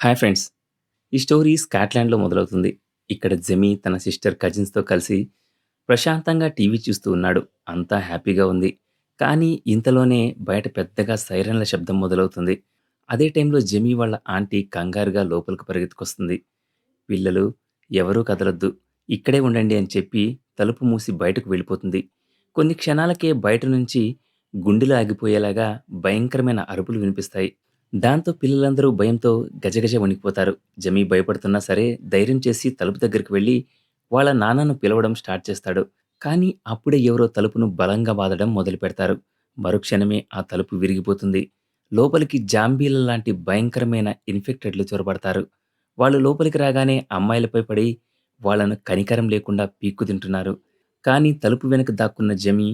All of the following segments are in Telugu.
Hi friends. ఈ స్టోరీ స్కాట్లాండ్లో మొదలవుతుంది. ఇక్కడ జెమీ తన సిస్టర్ కజిన్స్తో కలిసి ప్రశాంతంగా టీవీ చూస్తూ ఉన్నాడు. అంతా హ్యాపీగా ఉంది. కానీ ఇంతలోనే బయట పెద్దగా సైరన్ల శబ్దం మొదలవుతుంది. అదే టైంలో జెమీ వాళ్ళ ఆంటీ కంగారుగా లోపలికి పరిగెత్తుకొస్తుంది. పిల్లలు ఎవరూ కదలొద్దు. ఇక్కడే ఉండండి అని చెప్పి తలుపు మూసి బయటకు వెళ్ళిపోతుంది. కొన్ని క్షణాలకే బయట నుంచి గుండెలు ఆగిపోయేలాగా భయంకరమైన అరుపులు వినిపిస్తాయి. దాంతో పిల్లలందరూ భయంతో గజగజ వణికిపోతారు. జమీ భయపడుతున్నా సరే ధైర్యం చేసి తలుపు దగ్గరికి వెళ్ళి వాళ్ళ నాన్నను పిలవడం స్టార్ట్ చేస్తాడు. కానీ అప్పుడే ఎవరో తలుపును బలంగా బాదడం మొదలు పెడతారు మరుక్షణమే ఆ తలుపు విరిగిపోతుంది. లోపలికి జాంబీల లాంటి భయంకరమైన ఇన్ఫెక్టెడ్లు చొరబడతారు. వాళ్ళు లోపలికి రాగానే అమ్మాయిలపై పడి వాళ్ళను కనికరం లేకుండా పీక్కు తింటున్నారు. కానీ తలుపు వెనక దాక్కున్న జమీ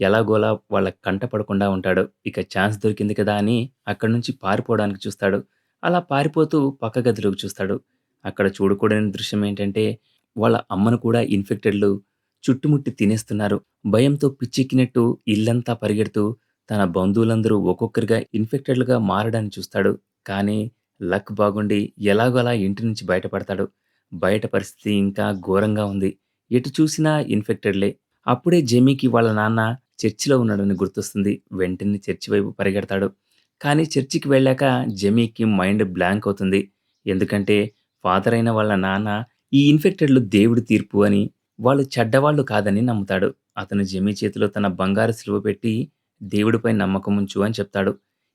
ఎలాగోలా వాళ్ళ కంట పడకుండా ఉంటాడు. ఇక ఛాన్స్ దొరికింది కదా అని అక్కడి నుంచి పారిపోవడానికి చూస్తాడు. అలా పారిపోతూ పక్క గదిలోకి చూస్తాడు. అక్కడ చూడకూడని దృశ్యం ఏంటంటే వాళ్ళ అమ్మను కూడా ఇన్ఫెక్టెడ్లు చుట్టుముట్టి తినేస్తున్నారు. భయంతో పిచ్చెక్కినట్టు ఇల్లంతా పరిగెడుతూ తన బంధువులందరూ ఒక్కొక్కరిగా ఇన్ఫెక్టెడ్లుగా మారడాన్ని చూస్తాడు. కానీ లక్ బాగుండి ఎలాగోలా ఇంటి నుంచి బయటపడతాడు. బయట పరిస్థితి ఇంకా ఘోరంగా ఉంది. ఎటు చూసినా ఇన్ఫెక్టెడ్లే. అప్పుడే జెమీకి వాళ్ళ నాన్న చర్చిలో ఉన్నాడని గుర్తొస్తుంది. వెంటనే చర్చి వైపు పరిగెడతాడు. కానీ చర్చికి వెళ్ళాక జెమీకి మైండ్ బ్లాంక్ అవుతుంది. ఎందుకంటే ఫాదర్ అయిన వాళ్ళ నాన్న ఈ ఇన్ఫెక్టెడ్లు దేవుడి తీర్పు అని వాళ్ళు చెడ్డవాళ్ళు కాదని నమ్ముతాడు. అతను జెమీ చేతిలో తన బంగారు సిలువ పెట్టి దేవుడిపై నమ్మకం ఉంచు అని చెప్తాడు.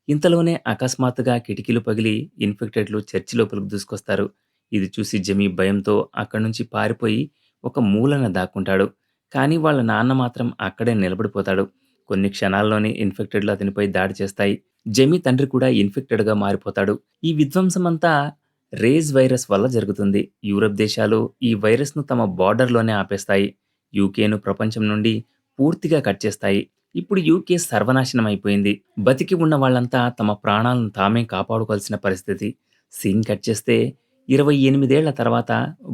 ఇంతలోనే అకస్మాత్తుగా కిటికీలు పగిలి ఇన్ఫెక్టెడ్లు చర్చి లోపలికి దూసుకొస్తారు. ఇది చూసి జమీ భయంతో అక్కడి నుంచి పారిపోయి ఒక మూలన దాక్కుంటాడు. కానీ వాళ్ళ నాన్న మాత్రం అక్కడే నిలబడిపోతాడు. కొన్ని క్షణాల్లోనే ఇన్ఫెక్టెడ్లు అతనిపై దాడి చేస్తాయి. జెమీ తండ్రి కూడా ఇన్ఫెక్టెడ్గా మారిపోతాడు. ఈ విధ్వంసమంతా రేజ్ వైరస్ వల్ల జరుగుతుంది. యూరప్ దేశాలు ఈ వైరస్ను తమ బార్డర్లోనే ఆపేస్తాయి. యూకేను ప్రపంచం నుండి పూర్తిగా కట్ చేస్తాయి. ఇప్పుడు యూకే సర్వనాశనం అయిపోయింది. బతికి ఉన్న వాళ్ళంతా తమ ప్రాణాలను తామే కాపాడుకోవాల్సిన పరిస్థితి. సీన్ కట్ చేస్తే ఇరవై ఎనిమిదేళ్ళ తర్వాత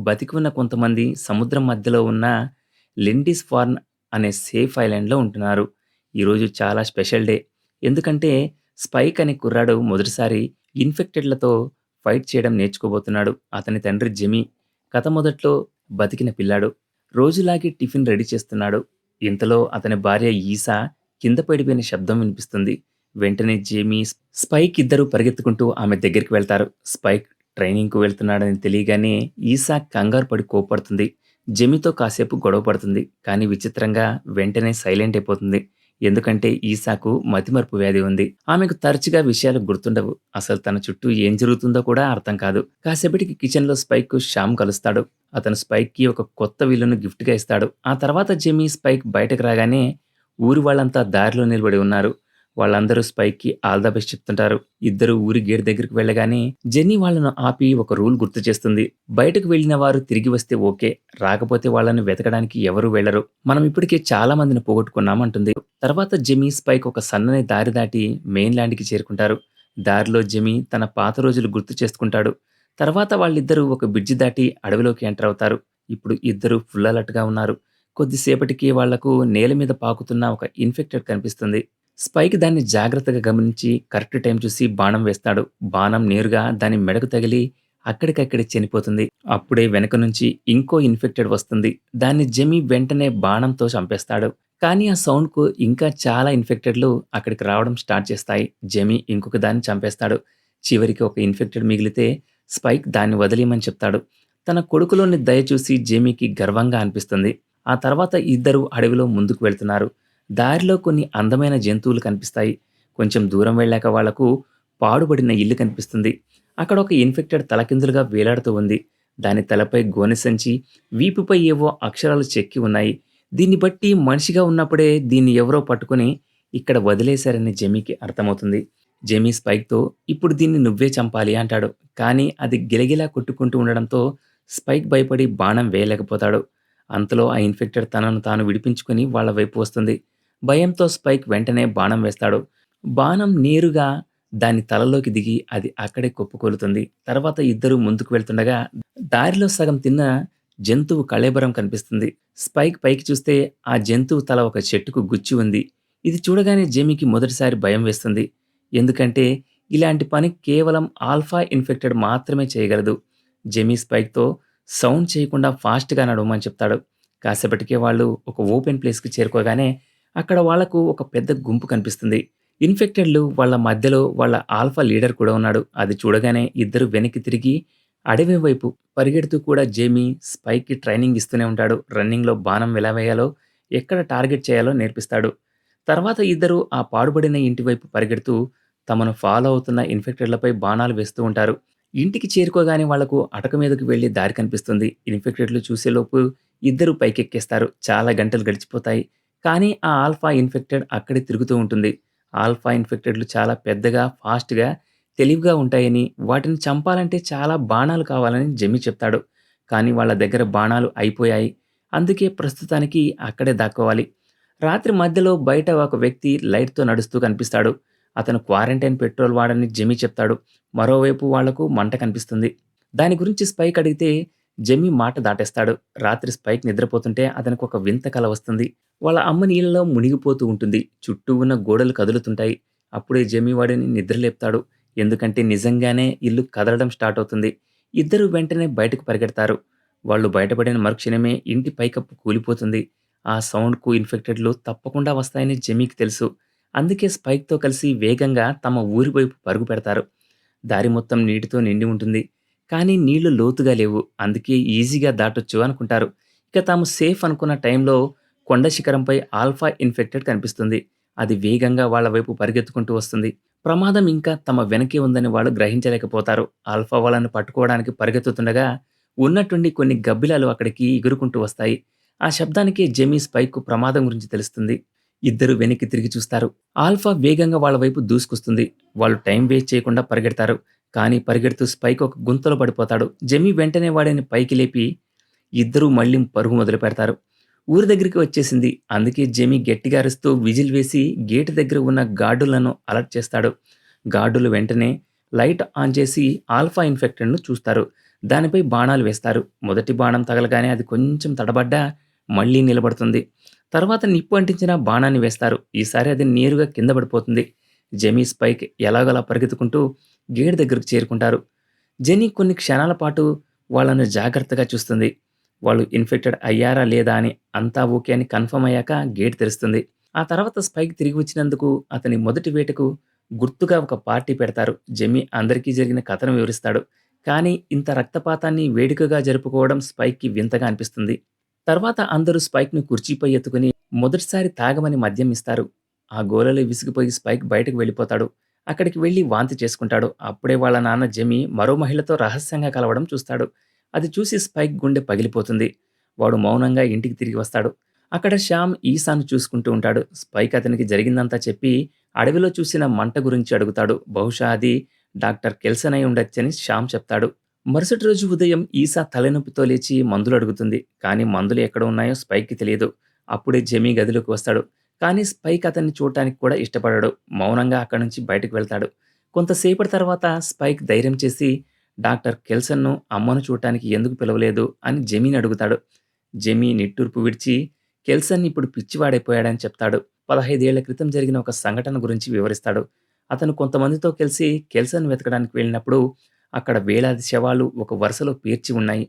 బతికి ఉన్న కొంతమంది సముద్రం మధ్యలో ఉన్న లెండిస్ ఫార్న్ అనే సేఫ్ ఐలాండ్లో ఉంటున్నారు. ఈరోజు చాలా స్పెషల్ డే. ఎందుకంటే స్పైక్ అనే కుర్రాడు మొదటిసారి ఇన్ఫెక్టెడ్లతో ఫైట్ చేయడం నేర్చుకోబోతున్నాడు. అతని తండ్రి జెమీ. కథ మొదట్లో బతికిన పిల్లాడు. రోజులాగే టిఫిన్ రెడీ చేస్తున్నాడు. ఇంతలో అతని భార్య ఈసా కింద పడిపోయిన శబ్దం వినిపిస్తుంది. వెంటనే జేమీ స్పైక్ ఇద్దరు పరిగెత్తుకుంటూ ఆమె దగ్గరికి వెళ్తారు. స్పైక్ ట్రైనింగ్కు వెళ్తున్నాడని తెలియగానే ఈసా కంగారు పడి కోపడుతుంది జెమితో కాసేపు గొడవ పడుతుంది. కానీ విచిత్రంగా వెంటనే సైలెంట్ అయిపోతుంది. ఎందుకంటే ఈసాకు మతిమరుపు వ్యాధి ఉంది. ఆమెకు తరచుగా విషయాలు గుర్తుండవు. అసలు తన చుట్టూ ఏం జరుగుతుందో కూడా అర్థం కాదు. కాసేపటికి కిచెన్లో స్పైక్ శ్యామ్ కలుస్తాడు. అతను స్పైక్కి ఒక కొత్త విల్లును గిఫ్ట్గా ఇస్తాడు. ఆ తర్వాత జెమీ స్పైక్ బయటకు రాగానే ఊరి వాళ్ళంతా దారిలో నిలబడి ఉన్నారు. వాళ్ళందరూ స్పైక్కి ఆల్ ద బెస్ట్ చెప్తుంటారు. ఇద్దరు ఊరి గేట్ దగ్గరికి వెళ్ళగానే జెన్నీ వాళ్ళను ఆపి ఒక రూల్ గుర్తు చేస్తుంది. బయటకు వెళ్ళిన వారు తిరిగి వస్తే ఓకే రాకపోతే వాళ్ళని వెతకడానికి ఎవరు వెళ్ళరు మనం ఇప్పటికే చాలా మందిని పోగొట్టుకున్నామంటుంది తర్వాత జెమీ స్పైక్ ఒక సన్నని దారి దాటి మెయిన్ ల్యాండ్కి చేరుకుంటారు. దారిలో జెమీ తన పాత రోజులు గుర్తు చేసుకుంటాడు. తర్వాత వాళ్ళిద్దరూ ఒక బ్రిడ్జి దాటి అడవిలోకి ఎంటర్ అవుతారు. ఇప్పుడు ఇద్దరు ఫుల్ అలర్ట్గా ఉన్నారు. కొద్దిసేపటికి వాళ్ళకు నేల మీద పాకుతున్న ఒక ఇన్ఫెక్టెడ్ కనిపిస్తుంది. స్పైక్ దాన్ని జాగ్రత్తగా గమనించి కరెక్ట్ టైం చూసి బాణం వేస్తాడు. బాణం నేరుగా దాని మెడకు తగిలి అక్కడికక్కడే చనిపోతుంది. అప్పుడే వెనక నుంచి ఇంకో ఇన్ఫెక్టెడ్ వస్తుంది. దాన్ని జెమీ వెంటనే బాణంతో చంపేస్తాడు. కానీ ఆ సౌండ్కు ఇంకా చాలా ఇన్ఫెక్టెడ్లు అక్కడికి రావడం స్టార్ట్ చేస్తాయి. జెమీ ఇంకొక దాన్ని చంపేస్తాడు. చివరికి ఒక ఇన్ఫెక్టెడ్ మిగిలితే స్పైక్ దాన్ని వదిలేయమని చెప్తాడు. తన కొడుకులోని దయ చూసి జేమీకి గర్వంగా అనిపిస్తుంది. ఆ తర్వాత ఇద్దరు అడవిలో ముందుకు వెళ్తున్నారు. దారిలో కొన్ని అందమైన జంతువులు కనిపిస్తాయి. కొంచెం దూరం వెళ్ళాక వాళ్ళకు పాడుబడిన ఇల్లు కనిపిస్తుంది. అక్కడ ఒక ఇన్ఫెక్టెడ్ తలకిందులుగా వేలాడుతూ ఉంది. దాని తలపై గోనె సంచి వీపుపై ఏవో అక్షరాలు చెక్కి ఉన్నాయి. దీన్ని బట్టి మనిషిగా ఉన్నప్పుడే దీన్ని ఎవరో పట్టుకుని ఇక్కడ వదిలేశారని జెమీకి అర్థమవుతుంది. జెమీ స్పైక్తో ఇప్పుడు దీన్ని నువ్వే చంపాలి అంటాడు. కానీ అది గిలగిలా కొట్టుకుంటూ ఉండడంతో స్పైక్ భయపడి బాణం వేయలేకపోతాడు. అంతలో ఆ ఇన్ఫెక్టెడ్ తనను తాను విడిపించుకొని వాళ్ళ వైపు వస్తుంది. భయంతో స్పైక్ వెంటనే బాణం వేస్తాడు. బాణం నేరుగా దాని తలలోకి దిగి అది అక్కడే కుప్పకూలుతుంది. తర్వాత ఇద్దరు ముందుకు వెళ్తుండగా దారిలో సగం తిన్న జంతువు కళేబరం కనిపిస్తుంది. స్పైక్ పైకి చూస్తే ఆ జంతువు తల ఒక చెట్టుకు గుచ్చి ఉంది. ఇది చూడగానే జేమీకి మొదటిసారి భయం వేస్తుంది. ఎందుకంటే ఇలాంటి పని కేవలం ఆల్ఫా ఇన్ఫెక్టెడ్ మాత్రమే చేయగలదు. జెమీ స్పైక్‌తో సౌండ్ చేయకుండా ఫాస్ట్‌గా నడవమని చెప్తాడు. కాసేపటికే వాళ్ళు ఒక ఓపెన్ ప్లేస్‌కి చేరుకోగానే అక్కడ వాళ్ళకు ఒక పెద్ద గుంపు కనిపిస్తుంది. ఇన్ఫెక్టెడ్‌లు వాళ్ళ మధ్యలో వాళ్ళ ఆల్ఫా లీడర్ కూడా ఉన్నాడు. అది చూడగానే ఇద్దరు వెనక్కి తిరిగి అడవి వైపు పరిగెడుతూ కూడా జేమీ స్పైక్‌కి ట్రైనింగ్ ఇస్తూనే ఉంటాడు. రన్నింగ్‌లో బాణం ఎలా వేయాలో, ఎక్కడ టార్గెట్ చేయాలో నేర్పిస్తాడు. తర్వాత ఇద్దరు ఆ పాడుబడిన ఇంటి వైపు పరిగెడుతూ తమను ఫాలో అవుతున్న ఇన్ఫెక్టెడ్‌లపై బాణాలు వేస్తూ ఉంటారు. ఇంటికి చేరుకోగానే వాళ్ళకు అటక మీదకి వెళ్ళి దారి కనిపిస్తుంది. ఇన్ఫెక్టెడ్‌లు చూసేలోపు ఇద్దరు పైకెక్కేస్తారు. చాలా గంటలు గడిచిపోతాయి. కానీ ఆ ఆల్ఫా ఇన్ఫెక్టెడ్ అక్కడే తిరుగుతూ ఉంటుంది. ఆల్ఫా ఇన్ఫెక్టెడ్‌లు చాలా పెద్దగా, ఫాస్ట్‌గా, తెలివిగా ఉంటాయని, వాటిని చంపాలంటే చాలా బాణాలు కావాలని జమ్మి చెప్తాడు. కానీ వాళ్ళ దగ్గర బాణాలు అయిపోయాయి. అందుకే ప్రస్తుతానికి అక్కడే దాక్కోవాలి. రాత్రి మధ్యలో బయట ఒక వ్యక్తి లైట్‌తో నడుస్తూ కనిపిస్తాడు. అతను క్వారంటైన్ పెట్రోల్ వాడని జెమీ చెప్తాడు. మరోవైపు వాళ్ళకు మంట కనిపిస్తుంది. దాని గురించి స్పైక్ అడిగితే జెమీ మాట దాటేస్తాడు. రాత్రి స్పైక్ నిద్రపోతుంటే అతనికి ఒక వింత కల వస్తుంది. వాళ్ళ అమ్మ నీళ్ళలో మునిగిపోతూ ఉంటుంది. చుట్టూ ఉన్న గోడలు కదులుతుంటాయి. అప్పుడే జెమీ వాడిని నిద్రలేపుతాడు. ఎందుకంటే నిజంగానే ఇల్లు కదలడం స్టార్ట్ అవుతుంది. ఇద్దరు వెంటనే బయటకు పరిగెడతారు. వాళ్ళు బయటపడిన మరుక్షణమే ఇంటి పైకప్పు కూలిపోతుంది. ఆ సౌండ్‌కు ఇన్ఫెక్టెడ్‌లు తప్పకుండా వస్తాయని జెమీకి తెలుసు. అందుకే స్పైక్‌తో కలిసి వేగంగా తమ ఊరి వైపు పరుగు పెడతారు. దారి మొత్తం నీటితో నిండి ఉంటుంది. కానీ నీళ్ళు లోతుగా లేవు. అందుకే ఈజీగా దాటొచ్చు అనుకుంటారు. ఇక తాము సేఫ్ అనుకున్న టైంలో కొండ శిఖరంపై ఆల్ఫా ఇన్ఫెక్టెడ్ కనిపిస్తుంది. అది వేగంగా వాళ్ళ వైపు పరిగెత్తుకుంటూ వస్తుంది. ప్రమాదం ఇంకా తమ వెనకే ఉందని వాళ్ళు గ్రహించలేకపోతారు. ఆల్ఫా వాళ్ళను పట్టుకోవడానికి పరిగెత్తుతుండగా ఉన్నట్టుండి కొన్ని గబ్బిలాలు అక్కడికి ఎగురుకుంటూ వస్తాయి. ఆ శబ్దానికి జెమీ స్పైక్‌కు ప్రమాదం గురించి తెలుస్తుంది. ఇద్దరు వెనక్కి తిరిగి చూస్తారు. ఆల్ఫా వేగంగా వాళ్ళ వైపు దూసుకొస్తుంది. వాళ్ళు టైం వేస్ట్ చేయకుండా పరిగెడతారు. కానీ పరిగెడుతూ స్పైక్ ఒక గుంతలో పడిపోతాడు. జెమీ వెంటనే వాడిని పైకి లేపి ఇద్దరూ మళ్ళీ పరుగు మొదలు పెడతారు. ఊరి దగ్గరికి వచ్చేసింది. అందుకే జెమీ గట్టిగా అరుస్తూ విజిల్ వేసి గేటు దగ్గర ఉన్న గార్డులను అలర్ట్ చేస్తాడు. గార్డులు వెంటనే లైట్ ఆన్ చేసి ఆల్ఫా ఇన్ఫెక్టెడ్‌ను చూస్తారు. దానిపై బాణాలు వేస్తారు. మొదటి బాణం తగలగానే అది కొంచెం తడబడ్డా మళ్ళీ నిలబడుతుంది. తర్వాత నిప్పు అంటించిన బాణాన్ని వేస్తారు. ఈసారి అది నేరుగా కింద పడిపోతుంది. జెమీ స్పైక్ ఎలాగోలా పరిగెత్తుకుంటూ గేట్ దగ్గరకు చేరుకుంటారు. జెనీ కొన్ని క్షణాల పాటు వాళ్ళను జాగ్రత్తగా చూస్తుంది. వాళ్ళు ఇన్ఫెక్టెడ్ అయ్యారా లేదా అని అంతా ఓకే అని కన్ఫర్మ్ అయ్యాక గేట్ తెరుస్తుంది. ఆ తర్వాత స్పైక్ తిరిగి వచ్చినందుకు అతని మొదటి వేటకు గుర్తుగా ఒక పార్టీ పెడతారు. జెమీ అందరికీ జరిగిన కథను వివరిస్తాడు. కానీ ఇంత రక్తపాతాన్ని వేడుకగా జరుపుకోవడం స్పైక్‌కి వింతగా అనిపిస్తుంది. తర్వాత అందరూ స్పైక్‌ను కుర్చీపై ఎత్తుకుని మొదటిసారి తాగమని మద్యం ఇస్తారు. ఆ గోలలో విసిగిపోయి స్పైక్ బయటకు వెళ్ళిపోతాడు. అక్కడికి వెళ్ళి వాంతి చేసుకుంటాడు. అప్పుడే వాళ్ళ నాన్న జెమీ మరో మహిళతో రహస్యంగా కలవడం చూస్తాడు. అది చూసి స్పైక్ గుండె పగిలిపోతుంది. వాడు మౌనంగా ఇంటికి తిరిగి వస్తాడు. అక్కడ శ్యామ్ ఈశాను చూసుకుంటూ ఉంటాడు. స్పైక్ అతనికి జరిగిందంతా చెప్పి అడవిలో చూసిన మంట గురించి అడుగుతాడు. బహుశా అది డాక్టర్ కెల్సన్ అయి ఉండొచ్చని శ్యామ్ చెప్తాడు. మరుసటి రోజు ఉదయం ఈసా తలనొప్పితో లేచి మందులు అడుగుతుంది. కానీ మందులు ఎక్కడ ఉన్నాయో స్పైక్‌కి తెలియదు. అప్పుడే జెమీ గదిలోకి వస్తాడు. కానీ స్పైక్ అతన్ని చూడటానికి కూడా ఇష్టపడడు. మౌనంగా అక్కడి నుంచి బయటకు వెళ్తాడు. కొంతసేపటి తర్వాత స్పైక్ ధైర్యం చేసి డాక్టర్ కెల్సన్‌ను అమ్మను చూడటానికి ఎందుకు పిలవలేదు అని జెమీని అడుగుతాడు. జమీ నిట్టూర్పు విడిచి కెల్సన్ ఇప్పుడు పిచ్చివాడైపోయాడని చెప్తాడు. పదహైదేళ్ళ క్రితం జరిగిన ఒక సంఘటన గురించి వివరిస్తాడు. అతను కొంతమందితో కలిసి కెల్సన్ వెతకడానికి వెళ్ళినప్పుడు అక్కడ వేలాది శవాలు ఒక వరుసలో పేర్చి ఉన్నాయి.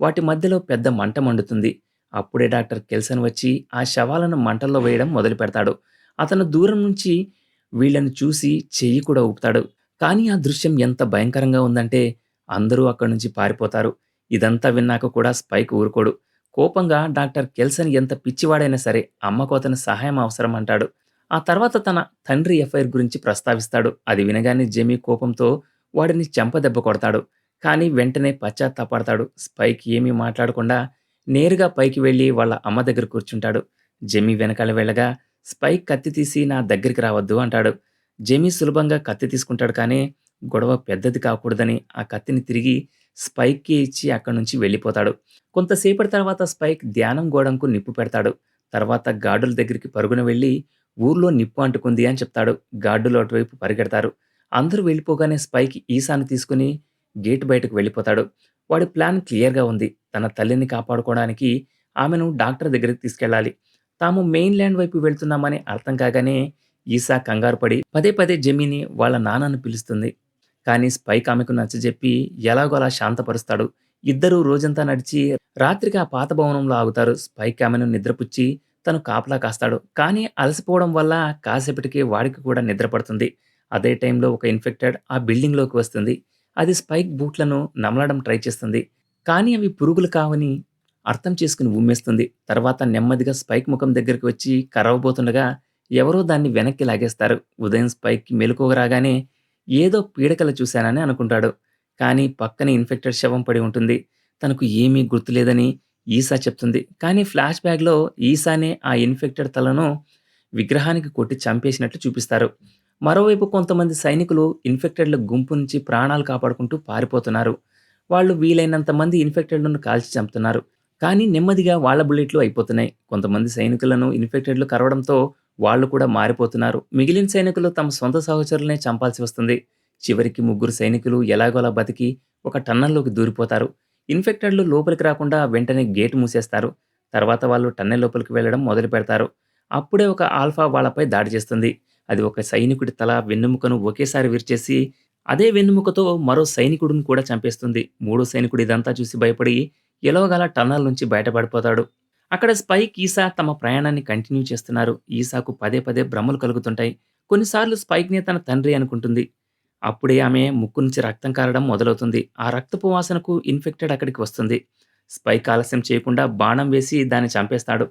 వాటి మధ్యలో పెద్ద మంట మండుతుంది. అప్పుడే డాక్టర్ కెల్సన్ వచ్చి ఆ శవాలను మంటల్లో వేయడం మొదలు పెడతాడు అతను దూరం నుంచి వీళ్ళను చూసి చెయ్యి కూడా ఊపుతాడు. కానీ ఆ దృశ్యం ఎంత భయంకరంగా ఉందంటే అందరూ అక్కడి నుంచి పారిపోతారు. ఇదంతా విన్నాక కూడా స్పైక్ ఊరుకోడు. కోపంగా డాక్టర్ కెల్సన్ ఎంత పిచ్చివాడైనా సరే అమ్మకు అతను సహాయం అవసరం అంటాడు. ఆ తర్వాత తన తండ్రి ఎఫ్ఐఆర్ గురించి ప్రస్తావిస్తాడు. అది వినగానే జెమీ కోపంతో వాడిని చెంపదెబ్బ కొడతాడు. కానీ వెంటనే పశ్చాత్తాపడతాడు. స్పైక్ ఏమీ మాట్లాడకుండా నేరుగా పైకి వెళ్ళి వాళ్ళ అమ్మ దగ్గర కూర్చుంటాడు. జెమీ వెనకాల వెళ్ళగా స్పైక్ కత్తి తీసి నా దగ్గరికి రావద్దు అంటాడు. జెమీ సులభంగా కత్తి తీసుకుంటాడు కానీ గొడవ పెద్దది కాకూడదని ఆ కత్తిని తిరిగి స్పైక్‌కి ఇచ్చి అక్కడి నుంచి వెళ్ళిపోతాడు. కొంతసేపటి తర్వాత స్పైక్ ధ్యానం గోడంకు నిప్పు పెడతాడు. తర్వాత గార్డుల దగ్గరికి పరుగున వెళ్ళి ఊర్లో నిప్పు అంటుకుంది అని చెప్తాడు. గార్డులు అటువైపు పరిగెడతారు. అందరూ వెళ్ళిపోగానే స్పైక్ ఈశాను తీసుకుని గేట్ బయటకు వెళ్ళిపోతాడు. వాడి ప్లాన్ క్లియర్‌గా ఉంది. తన తల్లిని కాపాడుకోవడానికి ఆమెను డాక్టర్ దగ్గరికి తీసుకెళ్ళాలి. తాము మెయిన్‌ల్యాండ్ వైపు వెళ్తున్నామని అర్థం కాగానే ఈసా కంగారు పడి పదే పదే జమీని వాళ్ళ నాన్నను పిలుస్తుంది. కానీ స్పైక్ ఆమెకు నచ్చజెప్పి ఎలాగో అలా శాంతపరుస్తాడు. ఇద్దరూ రోజంతా నడిచి రాత్రికి ఆ పాత భవనంలో ఆగుతారు. స్పైక్ ఆమెను నిద్రపుచ్చి తను కాపలా కాస్తాడు. కానీ అలసిపోవడం వల్ల కాసేపటికి వాడికి కూడా నిద్రపడుతుంది అదే టైంలో ఒక ఇన్ఫెక్టెడ్ ఆ బిల్డింగ్లోకి వస్తుంది. అది స్పైక్ బూట్లను నమలడం ట్రై చేస్తుంది. కానీ అవి పురుగులు కావని అర్థం చేసుకుని ఉమ్మేస్తుంది. తర్వాత నెమ్మదిగా స్పైక్ ముఖం దగ్గరికి వచ్చి కరవబోతుండగా ఎవరో దాన్ని వెనక్కి లాగేస్తారు. ఉదయం స్పైక్కి మెలకువ రాగానే ఏదో పీడకలు చూశానని అనుకుంటాడు. కానీ పక్కన ఇన్ఫెక్టెడ్ శవం పడి ఉంటుంది. తనకు ఏమీ గుర్తులేదని ఈసా చెప్తుంది. కానీ ఫ్లాష్ బ్యాగ్లో ఈసానే ఆ ఇన్ఫెక్టెడ్ తలను విగ్రహానికి కొట్టి చంపేసినట్లు చూపిస్తారు. మరోవైపు కొంతమంది సైనికులు ఇన్ఫెక్టెడ్ల గుంపు నుంచి ప్రాణాలు కాపాడుకుంటూ పారిపోతున్నారు. వాళ్ళు వీలైనంత మంది ఇన్ఫెక్టెడ్లను కాల్చి చంపుతున్నారు. కానీ నెమ్మదిగా వాళ్ళ బుల్లెట్లు అయిపోతున్నాయి. కొంతమంది సైనికులను ఇన్ఫెక్టెడ్లు కరవడంతో వాళ్ళు కూడా మారిపోతున్నారు. మిగిలిన సైనికులు తమ సొంత సహచరులనే చంపాల్సి వస్తుంది. చివరికి ముగ్గురు సైనికులు ఎలాగోలా బతికి ఒక టన్నెల్లోకి దూరిపోతారు. ఇన్ఫెక్టెడ్లు లోపలికి రాకుండా వెంటనే గేటు మూసేస్తారు. తర్వాత వాళ్ళు టన్నెల్ లోపలికి వెళ్ళడం మొదలు పెడతారు. అప్పుడే ఒక ఆల్ఫా వాళ్ళపై దాడి చేస్తుంది. అది ఒక సైనికుడి తల వెన్నెముకను ఒకేసారి విరిచేసి అదే వెన్నుముకతో మరో సైనికుడిని కూడా చంపేస్తుంది. మూడో సైనికుడు ఇదంతా చూసి భయపడి ఎలవగల టన్నల్ నుంచి బయటపడిపోతాడు. అక్కడ స్పైక్ ఈసా తమ ప్రయాణాన్ని కంటిన్యూ చేస్తున్నారు. ఈసాకు పదే పదే భ్రమలు కలుగుతుంటాయి. కొన్నిసార్లు స్పైక్నే తన తండ్రి అనుకుంటుంది. అప్పుడే ఆమె ముక్కు నుంచి రక్తం కారడం మొదలవుతుంది. ఆ రక్తపు వాసనకు ఇన్ఫెక్టెడ్ అక్కడికి వస్తుంది. స్పైక్ ఆలస్యం చేయకుండా బాణం వేసి దాన్ని చంపేస్తాడు.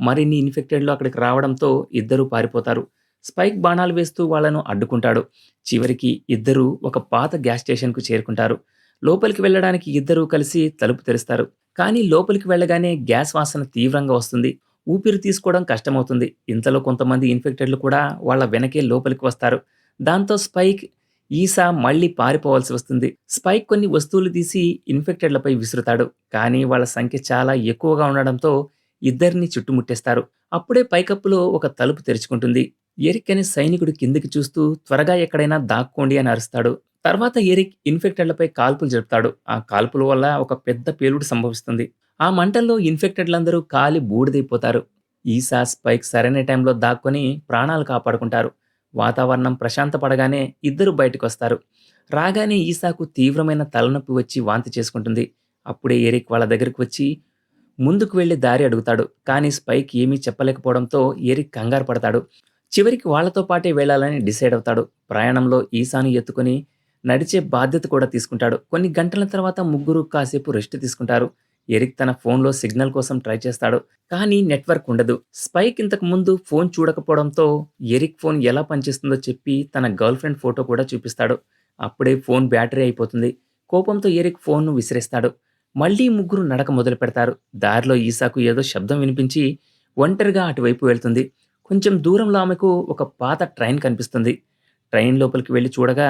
మరిన్ని ఇన్ఫెక్టెడ్లు అక్కడికి రావడంతో ఇద్దరూ పారిపోతారు. స్పైక్ బాణాలు వేస్తూ వాళ్ళను అడ్డుకుంటాడు. చివరికి ఇద్దరూ ఒక పాత గ్యాస్ స్టేషన్కు చేరుకుంటారు. లోపలికి వెళ్ళడానికి ఇద్దరూ కలిసి తలుపు తెరుస్తారు. కానీ లోపలికి వెళ్ళగానే గ్యాస్ వాసన తీవ్రంగా వస్తుంది. ఊపిరి తీసుకోవడం కష్టమవుతుంది. ఇంతలో కొంతమంది ఇన్ఫెక్టెడ్లు కూడా వాళ్ళ వెనకే లోపలికి వస్తారు. దాంతో స్పైక్ ఈసా మళ్ళీ పారిపోవాల్సి వస్తుంది. స్పైక్ కొన్ని వస్తువులు తీసి ఇన్ఫెక్టెడ్లపై విసురుతాడు. కానీ వాళ్ళ సంఖ్య చాలా ఎక్కువగా ఉండడంతో ఇద్దరిని చుట్టుముట్టేస్తారు. అప్పుడే పైకప్పులో ఒక తలుపు తెరుచుకుంటుంది. ఎరిక్ అనే సైనికుడు కిందికి చూస్తూ త్వరగా ఎక్కడైనా దాక్కోండి అని అరుస్తాడు. తర్వాత ఎరిక్ ఇన్ఫెక్టెడ్లపై కాల్పులు జరుపుతాడు. ఆ కాల్పుల వల్ల ఒక పెద్ద పేలుడు సంభవిస్తుంది. ఆ మంటల్లో ఇన్ఫెక్టెడ్లందరూ కాలి బూడిదైపోతారు. ఈసా స్పైక్ సరైన టైంలో దాక్కొని ప్రాణాలు కాపాడుకుంటారు. వాతావరణం ప్రశాంతపడగానే ఇద్దరు బయటకు వస్తారు రాగానే ఈసాకు తీవ్రమైన తలనొప్పి వచ్చి వాంతి చేసుకుంటుంది. అప్పుడే ఎరిక్ వాళ్ళ దగ్గరికి వచ్చి ముందుకు వెళ్ళి దారి అడుగుతాడు. కానీ స్పైక్ ఏమీ చెప్పలేకపోవడంతో ఎరిక్ కంగారు పడతాడు. చివరికి వాళ్ళతో పాటే వెళ్ళాలని డిసైడ్ అవుతాడు. ప్రయాణంలో ఈసాను ఎత్తుకొని నడిచే బాధ్యత కూడా తీసుకుంటాడు. కొన్ని గంటల తర్వాత ముగ్గురు కాసేపు రెస్ట్ తీసుకుంటారు. ఎరిక్ తన ఫోన్లో సిగ్నల్ కోసం ట్రై చేస్తాడు కానీ నెట్వర్క్ ఉండదు. స్పైక్ ఇంతకు ముందు ఫోన్ చూడకపోవడంతో ఎరిక్ ఫోన్ ఎలా పనిచేస్తుందో చెప్పి తన గర్ల్ ఫ్రెండ్ ఫోటో కూడా చూపిస్తాడు. అప్పుడే ఫోన్ బ్యాటరీ అయిపోతుంది. కోపంతో ఎరిక్ ఫోన్ను విసిరేస్తాడు. మళ్ళీ ముగ్గురు నడక మొదలు పెడతారు దారిలో ఈసాకు ఏదో శబ్దం వినిపించి ఒంటరిగా అటువైపు వెళ్తుంది. కొంచెం దూరంలో ఆమెకు ఒక పాత ట్రైన్ కనిపిస్తుంది. ట్రైన్ లోపలికి వెళ్ళి చూడగా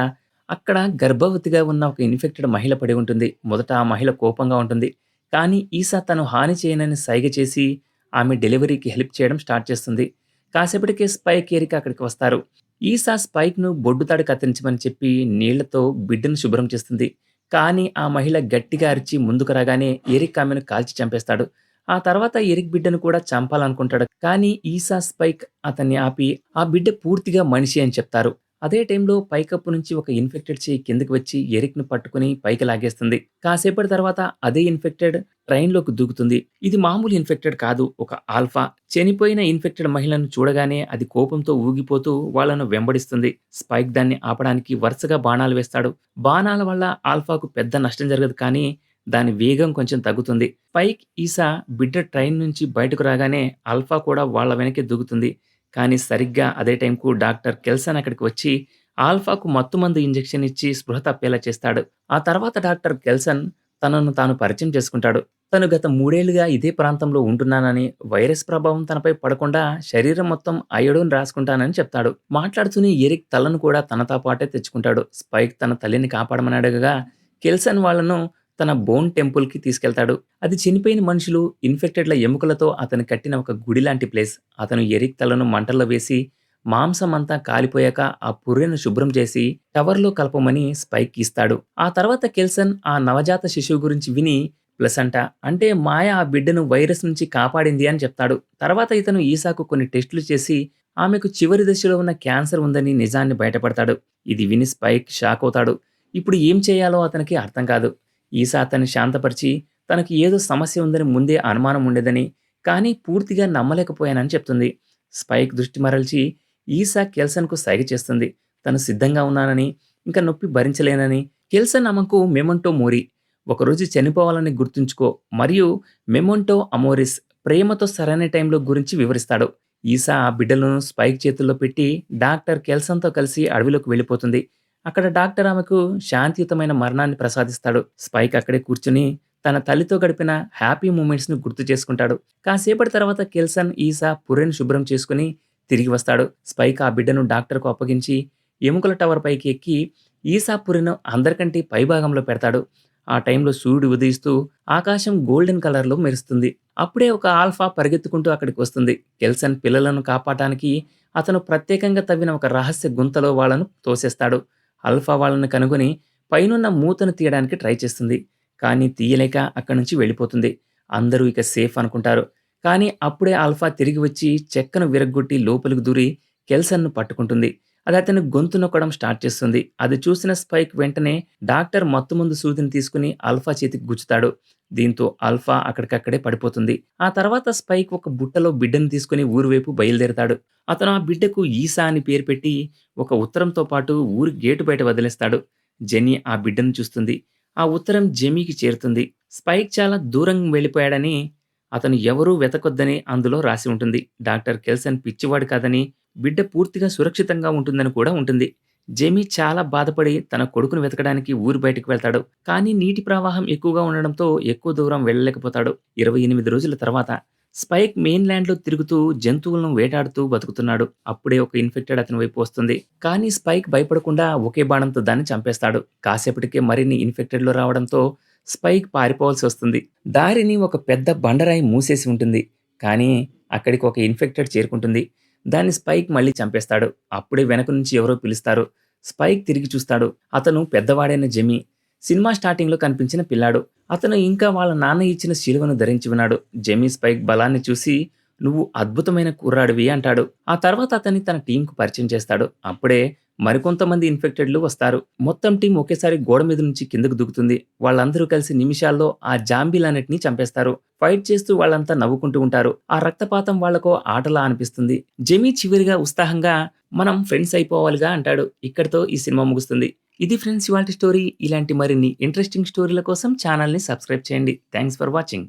అక్కడ గర్భవతిగా ఉన్న ఒక ఇన్ఫెక్టెడ్ మహిళ పడి ఉంటుంది. మొదట ఆ మహిళ కోపంగా ఉంటుంది. కానీ ఈసా తను హాని చేయనని సైగ చేసి ఆమె డెలివరీకి హెల్ప్ చేయడం స్టార్ట్ చేస్తుంది. కాసేపటికే స్పైక్ ఏరిక అక్కడికి వస్తారు. ఈసా స్పైక్ను బొడ్డుతాడు కత్తిరించమని చెప్పి నీళ్ళతో బిడ్డను శుభ్రం చేస్తుంది. కానీ ఆ మహిళ గట్టిగా అరిచి ముందుకు రాగానే ఎరిక్ ఆమెను కాల్చి చంపేస్తాడు. ఆ తర్వాత ఎరిక్ బిడ్డను కూడా చంపాలనుకుంటాడు. కానీ ఈసా స్పైక్ అతన్ని ఆపి ఆ బిడ్డ పూర్తిగా మనిషి అని చెప్తారు. అదే టైంలో పైకప్పు నుంచి ఒక ఇన్ఫెక్టెడ్ చేయి కిందకి వచ్చి ఎరిక్ను పట్టుకుని పైకి లాగేస్తుంది. కాసేపటి తర్వాత అదే ఇన్ఫెక్టెడ్ ట్రైన్లోకి దూకుతుంది. ఇది మామూలు ఇన్ఫెక్టెడ్ కాదు. ఒక ఆల్ఫా. చనిపోయిన ఇన్ఫెక్టెడ్ మహిళను చూడగానే అది కోపంతో ఊగిపోతూ వాళ్ళను వెంబడిస్తుంది. స్పైక్ దాన్ని ఆపడానికి వరుసగా బాణాలు వేస్తాడు. బాణాల వల్ల ఆల్ఫాకు పెద్ద నష్టం జరగదు కానీ దాని వేగం కొంచెం తగ్గుతుంది. పైక్ ఈసా బిడ్డ ట్రైన్ నుంచి బయటకు రాగానే ఆల్ఫా కూడా వాళ్ళ వెనక్కి దూకుతుంది. కానీ సరిగ్గా అదే టైంకు డాక్టర్ కెల్సన్ అక్కడికి వచ్చి ఆల్ఫాకు మత్తుమందు ఇంజెక్షన్ ఇచ్చి స్పృహ తప్పేలా చేస్తాడు. ఆ తర్వాత డాక్టర్ కెల్సన్ తనను తాను పరిచయం చేసుకుంటాడు. తను గత మూడేళ్ళుగా ఇదే ప్రాంతంలో ఉంటున్నానని వైరస్ ప్రభావం తనపై పడకుండా శరీరం మొత్తం అయోడోన్ రాసుకుంటానని చెప్తాడు. మాట్లాడుతూనే ఎరిక్ తలను కూడా తనతో పాటే తెచ్చుకుంటాడు. స్పైక్ తన తల్లిని కాపాడమని అడగగా కెల్సన్ వాళ్ళను తన బోన్ టెంపుల్కి తీసుకెళ్తాడు. అది చనిపోయిన మనుషులు ఇన్ఫెక్టెడ్ల ఎముకలతో అతను కట్టిన ఒక గుడి లాంటి ప్లేస్. అతను ఎరిక్ తలను మంటల్లో వేసి మాంసం అంతా కాలిపోయాక ఆ పుర్రెను శుభ్రం చేసి టవర్లో కలపమని స్పైక్ ఇస్తాడు. ఆ తర్వాత కెల్సన్ ఆ నవజాత శిశువు గురించి విని ప్లస్ అంట అంటే మాయ ఆ బిడ్డను వైరస్ నుంచి కాపాడింది అని చెప్తాడు. తర్వాత ఇతను ఈసాకు కొన్ని టెస్టులు చేసి ఆమెకు చివరి దశలో ఉన్న క్యాన్సర్ ఉందని నిజాన్ని బయటపడతాడు. ఇది విని స్పైక్ షాక్ అవుతాడు. ఇప్పుడు ఏం చేయాలో అతనికి అర్థం కాదు. ఈసా అతన్ని శాంతపరిచి తనకు ఏదో సమస్య ఉందని ముందే అనుమానం ఉండేదని కానీ పూర్తిగా నమ్మలేకపోయానని చెప్తుంది. స్పైక్ దృష్టి మరల్చి ఈసా కెల్సన్కు సైగ చేస్తుంది. తను సిద్ధంగా ఉన్నానని ఇంకా నొప్పి భరించలేనని కెల్సన్ ఆమెకు మెమంటో మోరి. ఒకరోజు చనిపోవాలని గుర్తుంచుకో మరియు మెమొంటో అమోరిస్ ప్రేమతో సరైన టైంలో గురించి వివరిస్తాడు. ఈసా ఆ బిడ్డలను స్పైక్ చేతుల్లో పెట్టి డాక్టర్ కెల్సన్తో కలిసి అడవిలోకి వెళ్ళిపోతుంది. అక్కడ డాక్టర్ ఆమెకు శాంతియుతమైన మరణాన్ని ప్రసాదిస్తాడు. స్పైక్ అక్కడే కూర్చుని తన తల్లితో గడిపిన హ్యాపీ మూమెంట్స్ను గుర్తు చేసుకుంటాడు. కాసేపటి తర్వాత కెల్సన్ ఈసా పుర్రెను శుభ్రం చేసుకుని తిరిగి వస్తాడు. స్పైక్ ఆ బిడ్డను డాక్టర్కు అప్పగించి ఎముకల టవర్ పైకి ఎక్కి ఈసా పురిను అందరికంటే పైభాగంలో పెడతాడు. ఆ టైంలో సూర్యుడు ఉదయిస్తూ ఆకాశం గోల్డెన్ కలర్లో మెరుస్తుంది. అప్పుడే ఒక ఆల్ఫా పరిగెత్తుకుంటూ అక్కడికి వస్తుంది. కెల్సన్ పిల్లలను కాపాడటానికి అతను ప్రత్యేకంగా తవ్విన ఒక రహస్య గుంతలో వాళ్ళను తోసేస్తాడు. ఆల్ఫా వాళ్ళని కనుగొని పైనున్న మూతను తీయడానికి ట్రై చేస్తుంది. కానీ తీయలేక అక్కడి నుంచి వెళ్ళిపోతుంది. అందరూ ఇక సేఫ్ అనుకుంటారు. కానీ అప్పుడే ఆల్ఫా తిరిగి వచ్చి చెక్కను విరగ్గొట్టి లోపలికి దూరి కెల్సన్ను పట్టుకుంటుంది. అది అతని గొంతు నొక్కడం స్టార్ట్ చేస్తుంది. అది చూసిన స్పైక్ వెంటనే డాక్టర్ మత్తు ముందు సూదిని తీసుకుని అల్ఫా చేతికి గుచ్చుతాడు. దీంతో అల్ఫా అక్కడికక్కడే పడిపోతుంది. ఆ తర్వాత స్పైక్ ఒక బుట్టలో బిడ్డను తీసుకుని ఊరువైపు బయలుదేరతాడు. అతను ఆ బిడ్డకు ఈసా అని పేరు పెట్టి ఒక ఉత్తరంతో పాటు ఊరి గేటు బయట వదిలేస్తాడు. జెన్నీ ఆ బిడ్డను చూస్తుంది. ఆ ఉత్తరం జెమీకి చేరుతుంది. స్పైక్ చాలా దూరం వెళ్ళిపోయాడని అతను ఎవరూ వెతకొద్దని అందులో రాసి ఉంటుంది. డాక్టర్ కెల్సన్ పిచ్చివాడు కాదని బిడ్డ పూర్తిగా సురక్షితంగా ఉంటుందని కూడా ఉంటుంది. జేమీ చాలా బాధపడి తన కొడుకును వెతకడానికి ఊరు బయటకు వెళ్తాడు. కానీ నీటి ప్రవాహం ఎక్కువగా ఉండడంతో ఎక్కువ దూరం వెళ్ళలేకపోతాడు. ఇరవై ఎనిమిది రోజుల తర్వాత స్పైక్ మెయిన్ ల్యాండ్లో తిరుగుతూ జంతువులను వేటాడుతూ బతుకుతున్నాడు. అప్పుడే ఒక ఇన్ఫెక్టెడ్ అతని వైపు వస్తుంది. కానీ స్పైక్ భయపడకుండా ఒకే బాణంతో దాన్ని చంపేస్తాడు. కాసేపటికే మరిన్ని ఇన్ఫెక్టెడ్లు రావడంతో స్పైక్ పారిపోవాల్సి వస్తుంది. దారిని ఒక పెద్ద బండరాయి మూసేసి ఉంటుంది. కానీ అక్కడికి ఒక ఇన్ఫెక్టెడ్ చేరుకుంటుంది. దాన్ని స్పైక్ మళ్ళీ చంపేస్తాడు. అప్పుడే వెనక నుంచి ఎవరో పిలుస్తారు. స్పైక్ తిరిగి చూస్తాడు. అతను పెద్దవాడైన జెమీ. సినిమా స్టార్టింగ్లో కనిపించిన పిల్లాడు. అతను ఇంకా వాళ్ళ నాన్న ఇచ్చిన శిలువను ధరించి ఉన్నాడు. జెమీ స్పైక్ బలాన్ని చూసి నువ్వు అద్భుతమైన కుర్రాడివి అంటాడు. ఆ తర్వాత అతన్ని తన టీంకు పరిచయం చేస్తాడు. అప్పుడే మరికొంతమంది ఇన్ఫెక్టెడ్లు వస్తారు. మొత్తం టీం ఒకేసారి గోడ మీద నుంచి కిందకు దూకుతుంది. వాళ్ళందరూ కలిసి నిమిషాల్లో ఆ జాంబీలన్నిటినీ చంపేస్తారు. ఫైట్ చేస్తూ వాళ్ళంతా నవ్వుకుంటూ ఉంటారు. ఆ రక్తపాతం వాళ్ళకు ఆటలా అనిపిస్తుంది. జెమీ చివరిగా ఉత్సాహంగా మనం ఫ్రెండ్స్ అయిపోవాలిగా అంటాడు. ఇక్కడితో ఈ సినిమా ముగుస్తుంది. ఇది ఫ్రెండ్స్ ఇవాళ స్టోరీ. ఇలాంటి మరిన్ని ఇంట్రెస్టింగ్ స్టోరీల కోసం ఛానల్ని సబ్స్క్రైబ్ చేయండి. Thanks for watching.